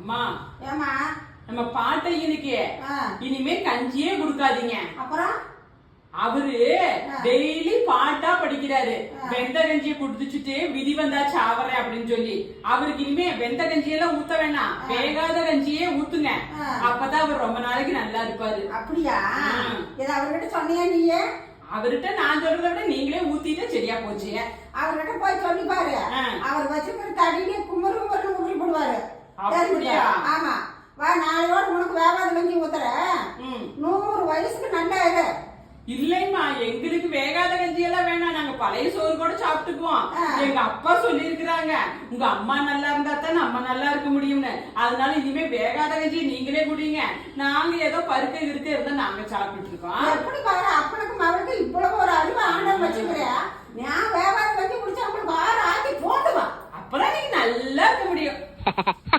அம்மா. ஏமா நம்ம பாட்டையனுக்கு இனிமே கஞ்சியே கொடுக்காதீங்க. அப்புறம்? அவரு. டெய்லி பாட்டா படிக்கிறாரு. வெந்த கஞ்சியை குடிச்சுட்டு விதி வந்தா சாவறேன் அப்படின்னு சொல்லி. அவருக்கு இனிமே வெந்த கஞ்சியெல்லாம் ஊத்த வேணாம். வேகாத கஞ்சியே ஊத்துங்க. அப்பதான் அவர் ரொம்ப நாளைக்கு நல்லா இருப்பாரு. அப்படியா. இதை அவர்கிட்ட சொன்னியா நீயே? அவர்கிட்ட நான் சொல்றதை விட நீங்களே ஊத்திட்டு சரியா போச்சு. அவர்கிட்ட போய் சொல்லி பாரு. ஆமா. வா நாளையோட உனக்கு வேவாத கஞ்சி ஊத்துறேன். நூறு வயசுக்கு நல்லா இரு இல்லைம்மா எங்களுக்கு வேகாத கஞ்சி எல்லாம் வேணாம். நாங்க பழைய சோறு கூட சாப்பிட்டுக்குவோம். எங்க அப்பா சொல்லி இருக்கிறாங்க உங்க அம்மா நல்லா இருந்தா தான் நம்ம நல்லா இருக்க முடியும்னு. அதனால இனிமே வேகாத கஞ்சி நீங்களே குடிங்க. நாங்க ஏதோ பருக்க இருக்க இருந்தா நாங்க சாப்பிட்டுட்டு இருக்கோம் எப்படி பாரு அப்பனுக்கு மகளுக்கு இவ்வளவு ஒரு அறிவு ஆண்டவன் வச்சுக்கிறியா? நான் வேவாத கஞ்சி குடிச்சா உங்களுக்கு ஆறு ஆக்கி போடுவான் அப்பதான் நீங்க நல்லா இருக்க முடியும்.